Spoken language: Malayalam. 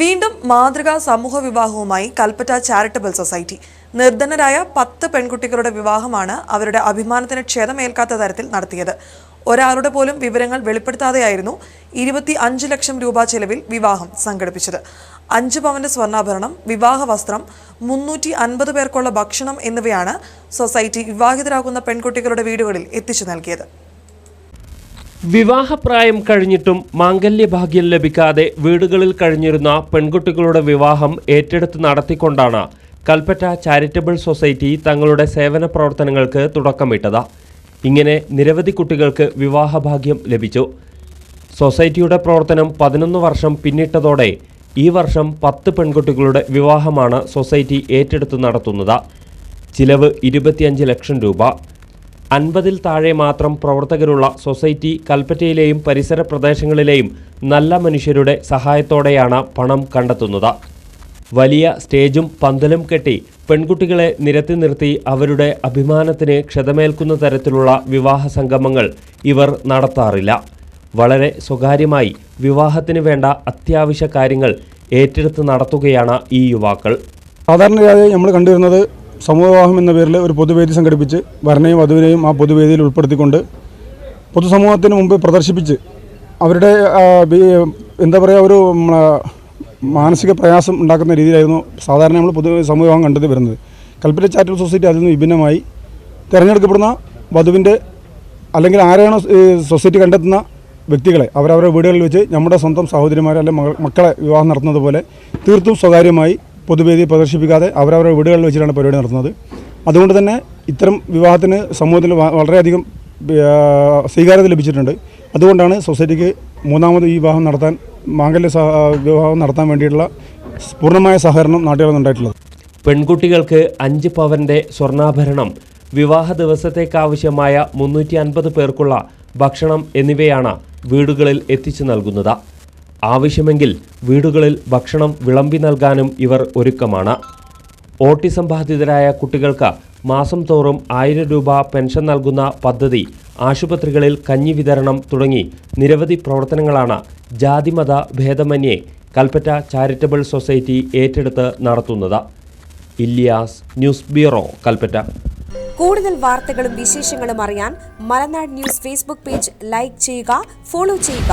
വീണ്ടും മാതൃകാ സമൂഹ വിവാഹവുമായി കൽപ്പറ്റ ചാരിറ്റബിൾ സൊസൈറ്റി. നിർധനരായ പത്ത് പെൺകുട്ടികളുടെ വിവാഹമാണ് അവരുടെ അഭിമാനത്തിന് ക്ഷതമേൽക്കാത്ത തരത്തിൽ നടത്തിയത്. ഒരാളുടെ പോലും വിവരങ്ങൾ വെളിപ്പെടുത്താതെയായിരുന്നു ഇരുപത്തി അഞ്ച് ലക്ഷം രൂപ ചെലവിൽ വിവാഹം സംഘടിപ്പിച്ചത്. അഞ്ച് പവന്റെ സ്വർണാഭരണം വിവാഹ വസ്ത്രം മുന്നൂറ്റി അൻപത് പേർക്കുള്ള ഭക്ഷണം എന്നിവയാണ് സൊസൈറ്റി വിവാഹിതരാകുന്ന പെൺകുട്ടികളുടെ വീടുകളിൽ എത്തിച്ചു നൽകിയത്. വിവാഹപ്രായം കഴിഞ്ഞിട്ടും മാംഗല്യഭാഗ്യം ലഭിക്കാതെ വീടുകളിൽ കഴിഞ്ഞിരുന്ന പെൺകുട്ടികളുടെ വിവാഹം ഏറ്റെടുത്ത് നടത്തിക്കൊണ്ടാണ് കൽപ്പറ്റ ചാരിറ്റബിൾ സൊസൈറ്റി തങ്ങളുടെ സേവന പ്രവർത്തനങ്ങൾക്ക് തുടക്കമിട്ടത്. ഇങ്ങനെ നിരവധി കുട്ടികൾക്ക് വിവാഹഭാഗ്യം ലഭിച്ചു. സൊസൈറ്റിയുടെ പ്രവർത്തനം പതിനൊന്ന് വർഷം പിന്നിട്ടതോടെ ഈ വർഷം പത്ത് പെൺകുട്ടികളുടെ വിവാഹമാണ് സൊസൈറ്റി ഏറ്റെടുത്ത് നടത്തുന്നത്. ചിലവ് ഇരുപത്തിയഞ്ച് ലക്ഷം രൂപ. അൻപതിൽ താഴെ മാത്രം പ്രവർത്തകരുള്ള സൊസൈറ്റി കൽപ്പറ്റയിലെയും പരിസര പ്രദേശങ്ങളിലെയും നല്ല മനുഷ്യരുടെ സഹായത്തോടെയാണ് പണം കണ്ടെത്തുന്നത്. വലിയ സ്റ്റേജും പന്തലും കെട്ടി പെൺകുട്ടികളെ നിരത്തി നിർത്തി അവരുടെ അഭിമാനത്തിന് ക്ഷതമേൽക്കുന്ന തരത്തിലുള്ള വിവാഹ സംഗമങ്ങൾ ഇവർ നടത്താറില്ല. വളരെ സ്വകാര്യമായി വിവാഹത്തിന് വേണ്ട അത്യാവശ്യ കാര്യങ്ങൾ ഏറ്റെടുത്ത് നടത്തുകയാണ് ഈ യുവാക്കൾ. സാധാരണയായി നമ്മൾ കണ്ടുവരുന്നത് സമൂഹവിവാഹം എന്ന പേരിൽ ഒരു പൊതുവേദി സംഘടിപ്പിച്ച് വരനെയും വധുവിനെയും ആ പൊതുവേദിയിൽ ഉൾപ്പെടുത്തിക്കൊണ്ട് പൊതുസമൂഹത്തിന് മുമ്പ് പ്രദർശിപ്പിച്ച് അവരുടെ എന്താ പറയുക ഒരു മാനസിക പ്രയാസം ഉണ്ടാക്കുന്ന രീതിയിലായിരുന്നു സാധാരണ നമ്മൾ പൊതു സമൂഹം കണ്ടത് വരുന്നത്. കൽപ്പറ്റ ചാറ്റൽ സൊസൈറ്റി അതിൽ നിന്ന് വിഭിന്നമായി തിരഞ്ഞെടുക്കപ്പെടുന്ന വധുവിന്റെ അല്ലെങ്കിൽ ആരെയാണോ സൊസൈറ്റി കണ്ടെത്തുന്ന വ്യക്തികളെ അവരവരുടെ വീടുകളിൽ വെച്ച് നമ്മുടെ സ്വന്തം സഹോദരിമാരെ അല്ലെങ്കിൽ മക്കളെ വിവാഹം നടത്തുന്നത് പോലെ തീർത്തും സ്വകാര്യമായി പൊതുവേദി പ്രദർശിപ്പിക്കാതെ അവരവരുടെ വീടുകളിൽ വെച്ചിട്ടാണ് പരിപാടി നടത്തുന്നത്. അതുകൊണ്ട് തന്നെ ഇത്തരം വിവാഹത്തിന് സമൂഹത്തിൽ വളരെയധികം സ്വീകാര്യത ലഭിച്ചിട്ടുണ്ട്. അതുകൊണ്ടാണ് സൊസൈറ്റിക്ക് മൂന്നാമത് ഈ വിവാഹം നടത്താൻ മാംഗല്യ വിവാഹം നടത്താൻ വേണ്ടിയിട്ടുള്ള പൂർണമായ സഹകരണം നാട്ടുകാരുണ്ടായിട്ടുള്ളത് പെൺകുട്ടികൾക്ക് അഞ്ച് പവന്റെ സ്വർണാഭരണം വിവാഹ ദിവസത്തേക്കാവശ്യമായ മുന്നൂറ്റി അൻപത് പേർക്കുള്ള ഭക്ഷണം എന്നിവയാണ് വീടുകളിൽ എത്തിച്ചു നൽകുന്നത്. ആവശ്യമെങ്കിൽ വീടുകളിൽ ഭക്ഷണം വിളമ്പി നൽകാനും ഇവർ ഒരുക്കമാണ്. ഓട്ടിസം ബാധിതരായ കുട്ടികൾക്ക് മാസം തോറും ആയിരം രൂപ പെൻഷൻ നൽകുന്ന പദ്ധതി ആശുപത്രികളിൽ കഞ്ഞി വിതരണം തുടങ്ങി നിരവധി പ്രവർത്തനങ്ങളാണ് ജാതിമത ഭേദമന്യേ കൽപ്പറ്റ ചാരിറ്റബിൾ സൊസൈറ്റി ഏറ്റെടുത്ത് നടത്തുന്നത്. Iliyas news bureau Kalpetta. കൂടുതൽ വാർത്തകളും വിശേഷങ്ങളും അറിയാൻ Malanad news Facebook page like ചെയ്യുക ഫോളോ ചെയ്യുക.